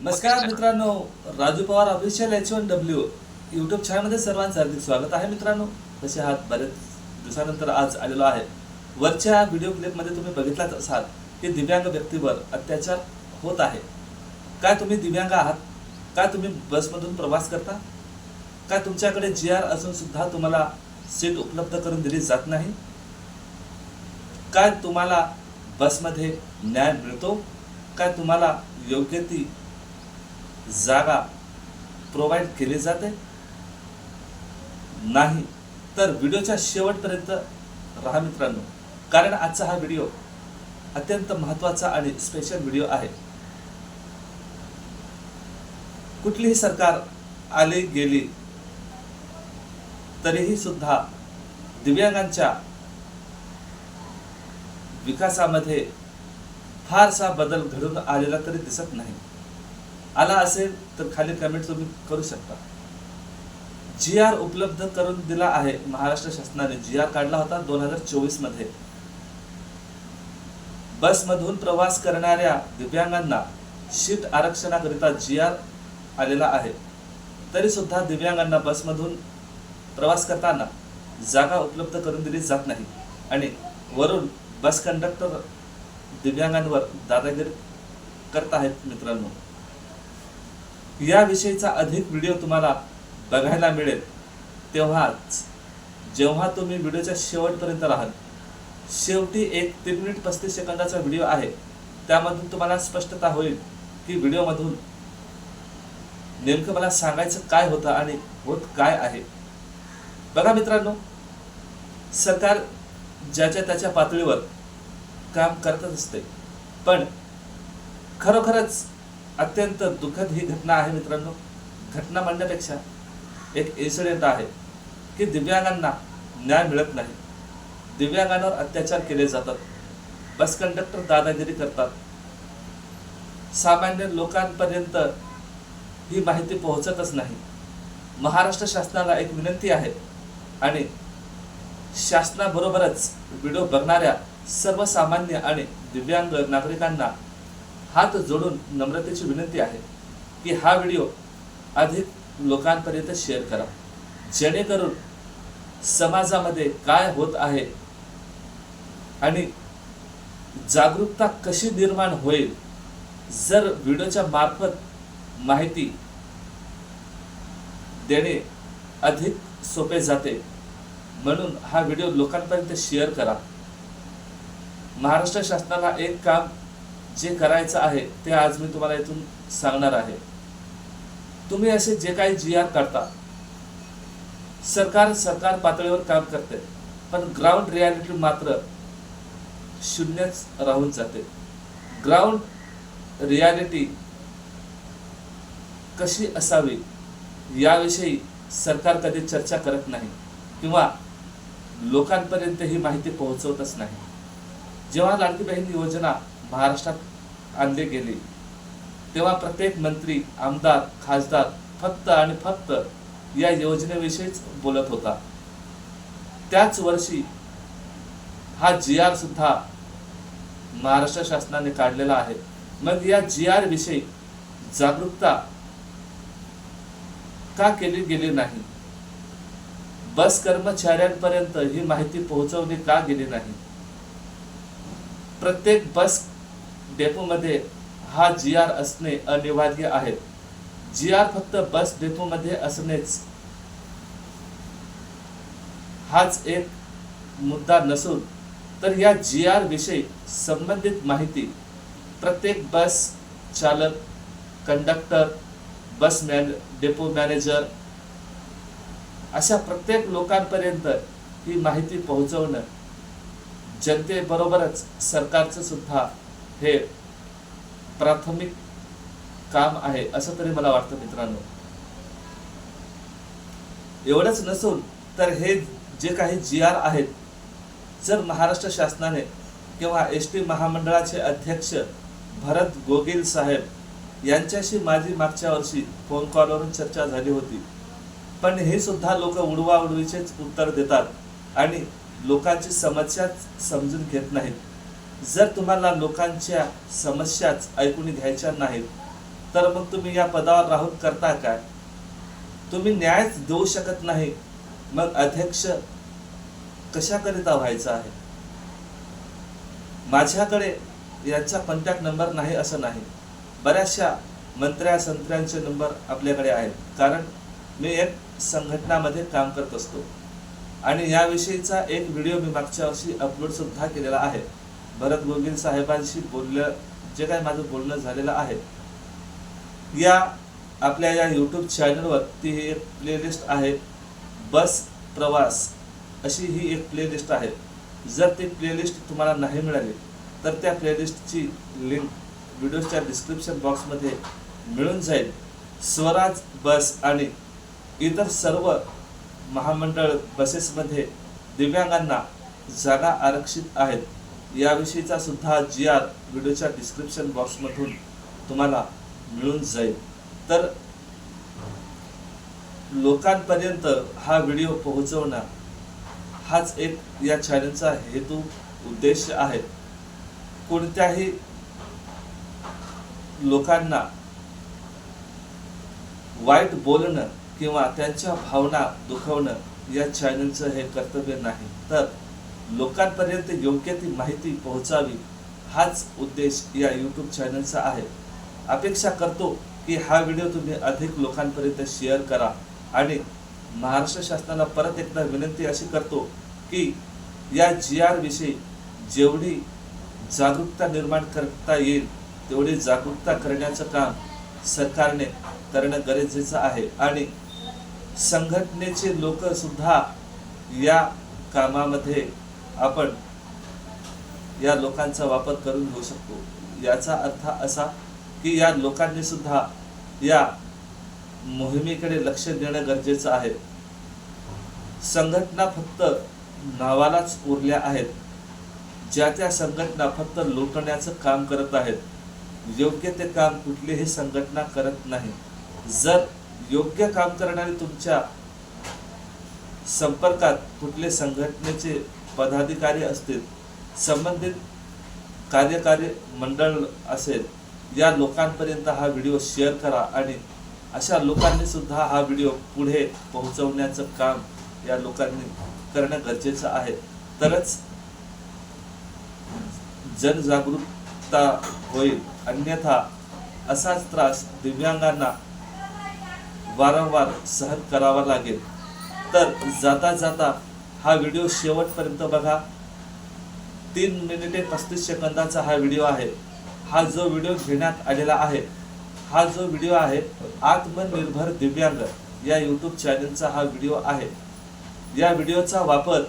नमस्कार मित्रांनो Raju Pawar official H one W YouTube चॅनलमध्ये सर्वांचं हार्दिक स्वागत आहे मित्रांनो. तसे आहात बऱ्याच दिवसानंतर आज आलेलो आहे. वरच्या व्हिडिओ क्लिपमध्ये तुम्ही बघितलाच असाल की दिव्यांग व्यक्तीवर अत्याचार होत आहे. काय तुम्ही दिव्यांग आहात? काय तुम्ही बसमधून प्रवास करता? काय तुमच्याकडे जी आर असून सुद्धा तुम्हाला सीट उपलब्ध करून दिली जात नाही? काय तुम्हाला बसमध्ये न्याय मिळतो? काय तुम्हाला योग्य ती जागा प्रोव्हाइड केली जाते. नाही तर व्हिडिओच्या शेवटपर्यंत राहा मित्रांनो. कारण आजचा हा व्हिडिओ अत्यंत महत्त्वाचा आणि स्पेशल व्हिडिओ आहे. कुठलीही सरकार आली गेली तरीही सुद्धा दिव्यांगांच्या विकासामध्ये फारसा बदल घडून आलेला तरी दिसत नाही. आला असेल तर खाली कमेंट तुम्ही करू शकता. जी आर उपलब्ध करून दिला आहे महाराष्ट्र शासनाने. जी आर काढला होता दोन हजार चोवीसमध्ये. बसमधून प्रवास करणाऱ्या दिव्यांगांना शीट आरक्षणाकरिता जी आर आलेला आहे. तरी सुद्धा दिव्यांगांना बसमधून प्रवास करताना जागा उपलब्ध करून दिली जात नाही. आणि वरून बस कंडक्टर दिव्यांगांवर दादागिरी करत आहेत मित्रांनो. याविषयीचा अधिक व्हिडिओ तुम्हाला बघायला मिळेल. तेव्हाच जेव्हा तुम्ही व्हिडिओच्या शेवटपर्यंत राहाल शेवटी एक तीन मिनिट पस्तीस सेकंदाचा व्हिडिओ आहे. त्यामधून तुम्हाला स्पष्टता होईल की व्हिडिओमधून नेमकं मला सांगायचं काय होतं आणि होत काय आहे. बघा मित्रांनो सरकार ज्याच्या त्याच्या पातळीवर काम करतच असते. पण खरोखरच अत्यंत दुःखद ही घटना आहे मित्रांनो. घटना म्हणण्यापेक्षा एक इन्सिडेंट आहे की दिव्यांगांना न्याय मिळत नाही. दिव्यांगांवर अत्याचार केले जातात. बस कंडक्टर दादागिरी करतात. सामान्य लोकांपर्यंत ही माहिती पोहोचतच नाही. महाराष्ट्र शासनाला एक विनंती आहे आणि शासनाबरोबरच व्हिडिओ बघणाऱ्या सर्वसामान्य आणि दिव्यांग नागरिकांना हात जोडून नम्रतेची विनंती आहे की हा व्हिडिओ अधिक लोकांपर्यंत शेअर करा. जेणेकरून समाजामध्ये काय होत आहे आणि जागरूकता कशी निर्माण होईल जर व्हिडिओच्या मार्फत माहिती देणे अधिक सोपे जाते म्हणून हा व्हिडिओ लोकांपर्यंत शेअर करा. महाराष्ट्र शासनाला एक काम जे करायचं आहे ते आज मी तुम्हाला इथून सांगणार आहे. तुम्ही असे जे काही जी आर काढता सरकार सरकार पातळीवर काम करते पण ग्राउंड रियालिटी मात्र शून्यच राहून जाते. ग्राउंड रियालिटी कशी असावी याविषयी सरकार कधी चर्चा करत नाही किंवा लोकांपर्यंत ही माहिती पोहोचवतच नाही. जेव्हा लाडकी बहीण योजना महाराष्ट्रात आणले गेले. तेव्हा प्रत्येक मंत्री आमदार खासदार फक्त आणि फक्त या योजनेविषयीच बोलत होता. त्याच वर्षी हा जी आर सुद्धा महाराष्ट्र शासनाने काढलेला आहे. मग या जी आर विषयी जागरूकता का केली गेली नाही? बस कर्मचाऱ्यांपर्यंत ही माहिती पोहोचवली का गेली नाही? प्रत्येक बस डेपोमध्ये हा जी आर असणे अनिवार्य आहे. जी आर फक्त बस डेपोमध्ये असणेच. हाच एक मुद्दा नसून तर या जी आर विषयी संबंधित माहिती प्रत्येक बस चालक conductor bus man depot manager अशा प्रत्येक लोकांपर्यंत ही माहिती पोहोचवणं जनतेबरोबरच सरकारचं सुद्धा हे प्राथमिक काम आहे असं तरी मला वाटतं मित्रांनो. एवढंच नसून तर हे जे काही जी आर आहेत जर महाराष्ट्र शासनाने किंवा एस टी महामंडळाचे अध्यक्ष भरत गोगिल साहेब यांच्याशी माझी मागच्या वर्षी फोन कॉलवरून चर्चा झाली होती. पण हे सुद्धा लोक उडवा उडवीचेच उत्तर देतात आणि लोकांची समस्याच समजून घेत नाहीत. जर तुम्हाला लोकांच्या समस्याच ऐकून घ्यायच्या नाहीत तर मग तुम्ही या पदावर राहून करता काय? तुम्ही न्यायच देऊ शकत नाही मग अध्यक्ष कशाकरिता व्हायचा आहे? माझ्याकडे यांचा कॉन्टॅक्ट नंबर नाही असं नाही. बऱ्याचशा मंत्र्या संत्र्यांचे नंबर आपल्याकडे आहेत. कारण मी एक संघटनामध्ये काम करत असतो. आणि याविषयीचा एक व्हिडिओ मी मागच्या वर्षी अपलोड सुद्धा केलेला आहे. भरत गोगिल साहेबांशी बोललं जे काही माझं बोलणं झालेलं आहे या आपल्या या यूट्यूब चॅनलवर ती ही एक प्लेलिस्ट आहे बस प्रवास अशी ही एक प्लेलिस्ट आहे. जर ती प्लेलिस्ट तुम्हाला नाही मिळाली तर त्या प्लेलिस्टची लिंक व्हिडिओच्या डिस्क्रिप्शन बॉक्समध्ये मिळून जाईल. स्वराज बस आणि इतर सर्व महामंडळ बसेसमध्ये दिव्यांगांना जागा आरक्षित आहेत. याविषयीचा सुद्धा जी आर व्हिडिओच्या डिस्क्रिप्शन बॉक्समधून तुम्हाला मिळून जाईल. तर लोकांपर्यंत हा व्हिडिओ पोहोचवणं हाच एक या चॅनलचा हेतू उद्देश आहे. कोणत्याही लोकांना वाईट बोलणं किंवा त्यांच्या भावना दुखवणं या चॅनलचं हे कर्तव्य नाही. तर लोकांपर्यंत योग्य ती माहिती पोहोचावी हाच उद्देश या यूट्यूब चॅनलचा आहे. अपेक्षा करतो की हा व्हिडिओ तुम्ही अधिक लोकांपर्यंत शेअर करा आणि महाराष्ट्र शासनाला परत एकदा विनंती अशी करतो की या जी आर विषयी जेवढी जागरूकता निर्माण करता येईल तेवढी जागरूकता करण्याचं काम सरकारने करणं गरजेचं आहे आणि संघटनेचे लोक सुद्धा या कामामध्ये आपण या लोकांचा वापर करून घेऊ शकतो. याचा अर्थ असा की या लोकांनी सुद्धा या मोहिमेकडे लक्ष देणं गरजेचं आहे. संघटना फक्त नावालाच उरल्या आहेत. ज्या त्या संघटना फक्त लोटण्याचं काम करत आहेत. योग्य ते काम कुठलीही संघटना करत नाही. जर योग्य काम करणारे तुमच्या संपर्कात कुठले संघटनेचे पदाधिकारी असतील संबंधित कार्यकारी मंडळ असेल या लोकांपर्यंत हा व्हिडिओ शेअर करा आणि अशा लोकांनी सुद्धा हा व्हिडिओ पुढे पोहोचवण्याचं काम या लोकांनी करणं गरजेचं आहे. तरच जनजागरूकता होईल. अन्यथा असाच त्रास दिव्यांगांना वारंवार सहन करावा लागेल. तर जाता जाता हा व्हिडिओ शेवटपर्यंत बघा. तीन मिनिटे पस्तीस सेकंदाचा हा व्हिडिओ आहे. हा जो व्हिडिओ घेण्यात आलेला आहे हा जो व्हिडिओ आहे आत्मनिर्भर दिव्यांग या यूट्यूब चॅनलचा हा व्हिडिओ आहे. या व्हिडिओचा वापर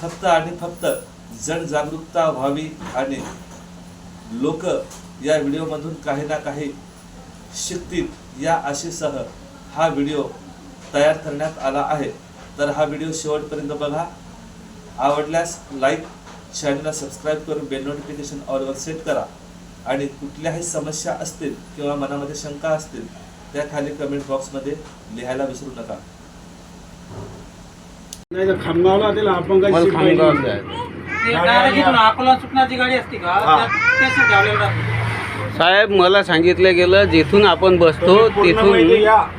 फक्त आणि फक्त जनजागरूकता व्हावी आणि लोक या व्हिडिओमधून काही ना काही शिकतील या आशेसह हा व्हिडिओ तयार करण्यात आला आहे. तर हा व्हिडिओ शेवटपर्यंत बघा आवडल्यास लाईक चॅनलला सबस्क्राईब करून बेल नोटिफिकेशन ऑलवर सेट करा आणि कुठल्याही समस्या असतील किंवा मनामध्ये शंका असतील त्या खाली कमेंट बॉक्समध्ये लिहायला विसरू नका नाही तर खामगावला आपण काही सीट पाहिजे. डायरेक्ट इथून अकोला सुटण्याची गाडी असते का. त्या- त्यासाठी. साहेब मला सांगितलं गेलं जिथून आपण बसतो तिथून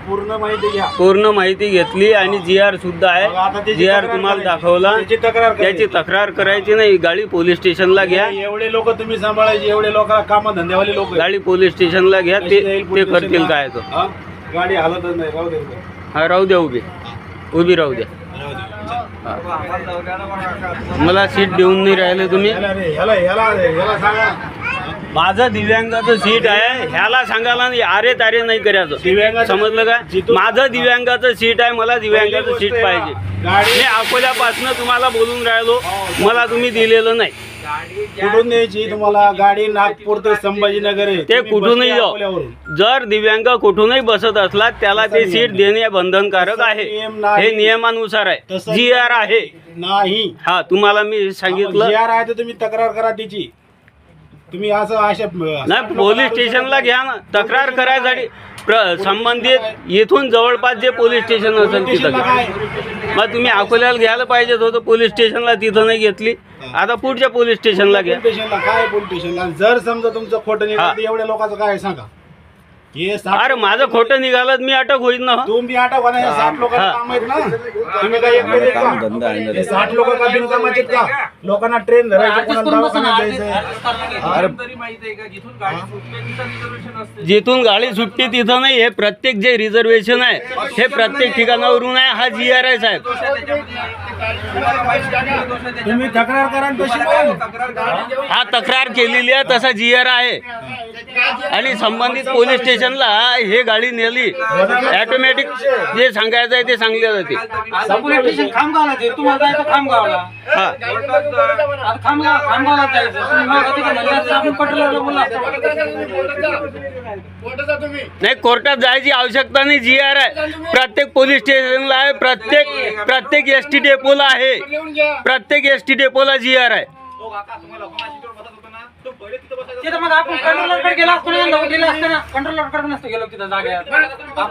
पूर्ण माहिती घ्या. पूर्ण माहिती घेतली आणि जी आर सुद्धा आहे जी आर तुम्हाला. दाखवला त्याची तक्रार करायची. त्याची तक्रार करायची नाही. गाडी पोलीस स्टेशनला घ्या. एवढे लोक तुम्ही सांभाळायचे एवढे लोक काम धंद्यावाले लोक गाडी पोलीस स्टेशनला घ्या ते ते करतील काय तो. गाडी हालतच नाही राहू दे हा राहू द्या उभी. उभी राहू द्या. मला सीट देऊन नाही राहिले तुम्ही. माझं दिव्यांगाचं सीट आहे ह्याला सांगायला नाही अरे तारे नाही करायचं. दिव्यांगाचं- समजलं का? माझं दिव्यांगाचं सीट आहे मला दिव्यांगाचं सीट पाहिजे. मी अकोल्यापासून तुम्हाला बोलून राहिलो हो, मला तुम्ही दिलेलं नाही. कुठून द्यायची तुम्हाला? गाडी नागपूर ते संभाजीनगर आहे. ते कुठूनही जाऊ. जर दिव्यांग कुठूनही बसत असला त्याला ते सीट देणे बंधनकारक आहे. हे नियमानुसार आहे. जी आर आहे. नाही. हा तुम्हाला मी सांगितलं. जी आर आहे तर तुम्ही तक्रार करा तिची. तुम्ही असं अशा नाही पोलीस स्टेशनला घ्या ना. तक्रार करायसाठी प्र- संबंधित इथून जवळपास जे पोलीस स्टेशन असेल तिथं घ्या. मग तुम्ही अकोल्याला घ्यायला पाहिजेत होतं पोलीस स्टेशनला तिथं नाही घेतली. आता पुढच्या पोलीस स्टेशनला घ्या. पोलीस स्टेशनला काय? पोलीस स्टेशनला? जर समजा तुमचं खोटं हा. निघालं तर एवढ्या लोकांचं काय आहे सांगा. हे साठ अरे माझं खोटं निघालं मी अटक होईल ना. तुम्ही हे. साठ लोकांना हा. काम आहेत ना. तुम्ही काय एकटे देत का? हे साठ लोक का बिनकामाचे आहेत का? लोकांना ट्रेन धरायचं कोणाला दवाखान्यात जिथून गाडी सुटते तिथं नाही हे प्रत्येक जे रिझर्वेशन आहे हे प्रत्येक ठिकाणावरून आहे. हा जी आर आहे साहेब तुम्ही तक्रार करा तशी. हा तक्रार केलेली आहे तसा जी आर आहे. आणि संबंधित पोलीस स्टेशनला हे गाडी नेली. ऑटोमॅटिक जे सांगायचं आहे ते सांगले जाते. नाही कोर्टात जायची आवश्यकता नाही जी आर आहे. प्रत्येक पोलीस स्टेशनला आहे. प्रत्येक प्रत्येक एस टी डेपोला आहे. प्रत्येक एस टी डेपोला जी आर आहे. तिथं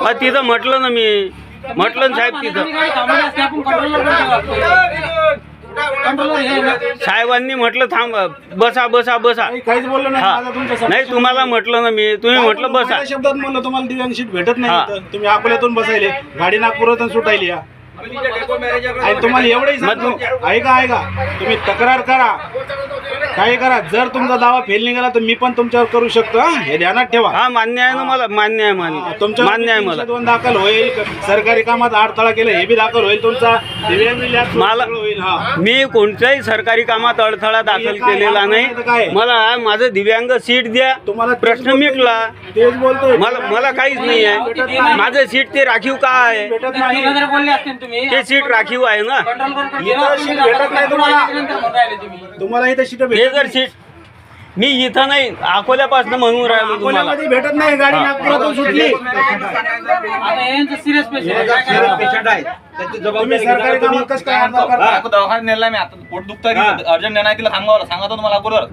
हा तिथं म्हटलं ना मी. म्हटलं ना साहेब तिथं. हे. साहेबांनी म्हटलं थांब बसा बसा बसा. काही- काहीच बोललो नाही तुम्हाला म्हटलं ना मी. तुम्ही म्हटलं बसा. शब्दात म्हणलं तुम्हाला दिव्यांग सीट भेटत. नाही. तुम्ही अकोल्यातून बसायले. गाडी नागपुरातून सुटायली या आणि तुम्हाला एवढंही सांगतो ऐका ऐका. तुम्ही तक्रार करा. काय करा. जर तुमचा दावा फेल निघाला तर मी पण तुमच्यावर करू शकतो हा? हे ध्यानात ठेवा. हा मान्य आहे ना मला मान्य आहे मान्य तुमच्या मान्य आहे मला. दोन दाखल होईल. सरकारी कामात अडथळा केला हे बी दाखल होईल तुमचा. दिव्यांग मला- होईल हा. मी कोणत्याही सरकारी कामात अडथळा दाखल केलेला नाही. मला मला दिव्यांग सीट द्या. तुम्हाला प्रश्न मिटला. तेच बोलतोय. मला मला काहीच नाही आहे. माझं सीट ते राखीव का आहे? भेटत नाही. बोलले ते सीट राखीव आहे ना? इथं भेटत नाही तुम्हाला. इथं सीट हे भेटत जर सीट मी इथं नाही. अकोल्यापासून म्हणून राहिलो तुम्हाला. अकोल्यामध्ये भेटत नाही गाडी. नागपुरातून सुटली. आता यांचं सिरियस पेशंट आहे. तुम्ही सरकारी कामात कसं काय अडथळा करता? दवाखान्यात नेला मी आता. पोट दुखता अर्जंट नेणार तिला सांगावं सांगा तुम्हाला अगोदर.